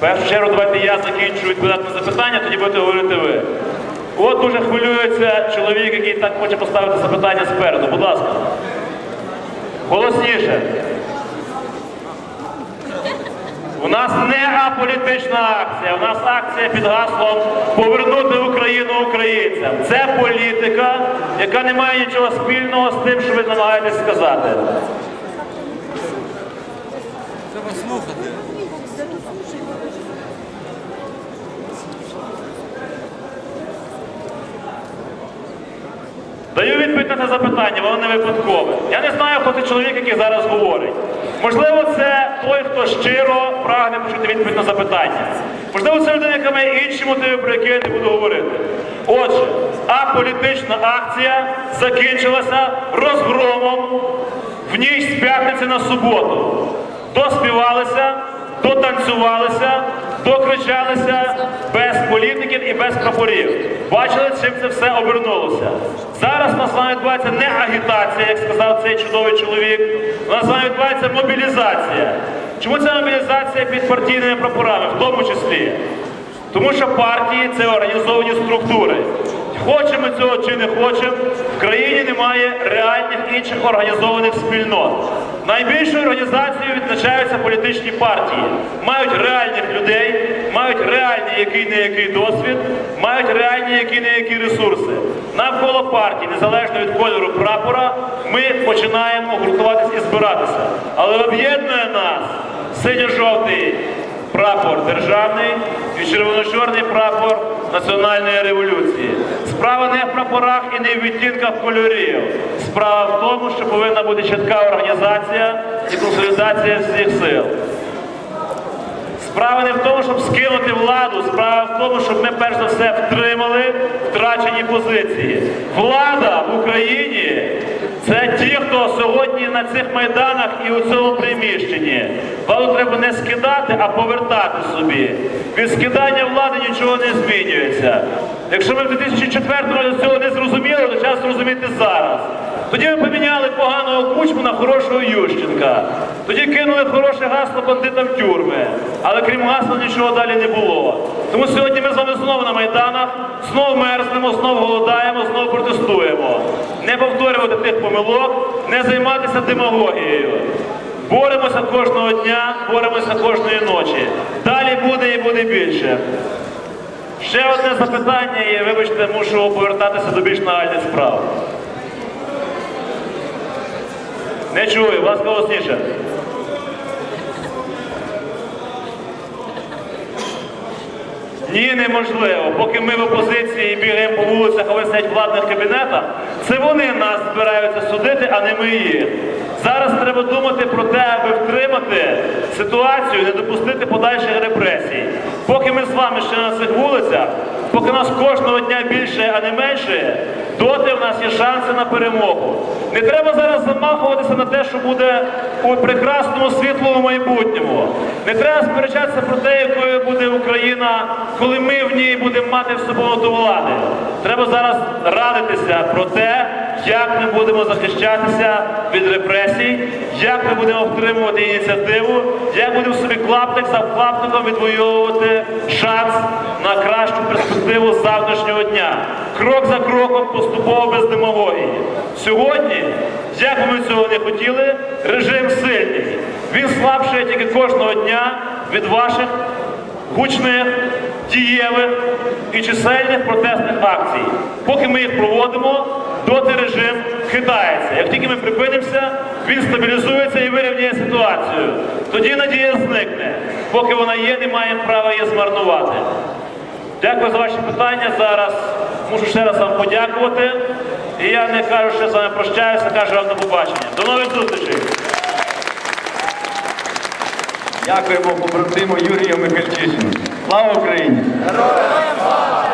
Першу чергу давайте я закінчу відповідати на запитання, тоді будете говорити ви. От дуже хвилюється чоловік, який так хоче поставити запитання спереду. Будь ласка. Голосніше. У нас не аполітична акція, у нас акція під гаслом повернути Україну українцям. Це політика, яка не має нічого спільного з тим, що ви намагаєтесь сказати. Треба слухати. Даю відповідь на це запитання, воно не випадкове. Я не знаю, хто цей чоловік, який зараз говорить. Можливо, це той, хто щиро прагне почути відповідь на запитання. Можливо, це людина, яка має інші мотиви, про які я не буду говорити. Отже, аполітична акція закінчилася розгромом в ніч з п'ятниці на суботу. Доспівалися, дотанцювалися, докричалися без політиків і без прапорів. Бачили, чим це все обернулося. Зараз у нас вами відбувається не агітація, як сказав цей чудовий чоловік. У нас вами відбувається мобілізація. Чому ця мобілізація під партійними прапорами, в тому числі? Тому що партії це організовані структури. Хочемо цього чи не хочемо, в країні немає реальних інших організованих спільнот. Найбільшою організацією відзначаються політичні партії. Мають реальних людей, мають реальний який не який досвід, мають реальні які не які ресурси. Навколо партії, незалежно від кольору прапора, ми починаємо гуртуватися і збиратися. Але об'єднує нас синьо-жовтий прапор державний і червоно-чорний прапор національної революції. Справа не в прапорах і не в відтінках кольорів. Справа в тому, що повинна бути чітка організація і консолідація всіх сил. Справа не в тому, щоб скинути владу, справа в тому, щоб ми перш за все втримали втрачені позиції. Влада в Україні це ті, хто сьогодні на цих майданах і у цьому приміщенні. Владу треба не скидати, а повертати собі. Від скидання влади нічого не змінюється. Якщо ми в 2004 році цього не зрозуміли, то час зрозуміти зараз. Тоді ми поміняли поганого кучму на хорошого Ющенка. Тоді кинули хороше гасло бандитам тюрми. Але крім гасла нічого далі не було. Тому сьогодні ми з вами знову на майданах, знову мерзнемо, знову голодаємо, знову протестуємо. Не повторювати тих помилок, не займатися демагогією. Боремося кожного дня, боремося кожної ночі. Далі буде і буде більше. Ще одне запитання, і вибачте, мушу повертатися до більш нагальних справ. Не чую, ласка, голосніше. Ні, неможливо. Поки ми в опозиції бігаємо по вулицях, а ви сидять в владних кабінетах, це вони нас збираються судити, а не ми їх. Зараз треба думати про те, аби втримати ситуацію, не допустити подальших репресій. Поки ми з вами ще на цих вулицях, поки нас кожного дня більше, а не менше, доти в нас є шанси на перемогу. Не треба зараз замахуватися на те, що буде у прекрасному світлому майбутньому. Не треба сперечатися про те, якою буде Україна, коли ми в ній будемо мати в собою до влади. Треба зараз радитися про те, як ми будемо захищатися від репресій, як ми будемо втримувати ініціативу, як будемо собі клаптик за клаптиком відвоювати шанс на кращу перспективу завтрашнього дня. Крок за кроком, поступово без демагогії. Сьогодні, як би ми цього не хотіли, режим сильний. Він слабшає тільки кожного дня від ваших гучних, дієвих і чисельних протестних акцій. Поки ми їх проводимо, доти режим хитається. Як тільки ми припинимося, він стабілізується і вирівняє ситуацію. Тоді надія зникне. Поки вона є, не маємо права її змарнувати. Дякую за ваші питання. Зараз мушу ще раз вам подякувати. І я не кажу, що з вами прощаюся, кажу вам до побачення. До нових зустрічей! Дякуємо побратиму Юрію Михальчишину. Слава Україні! Героям слава!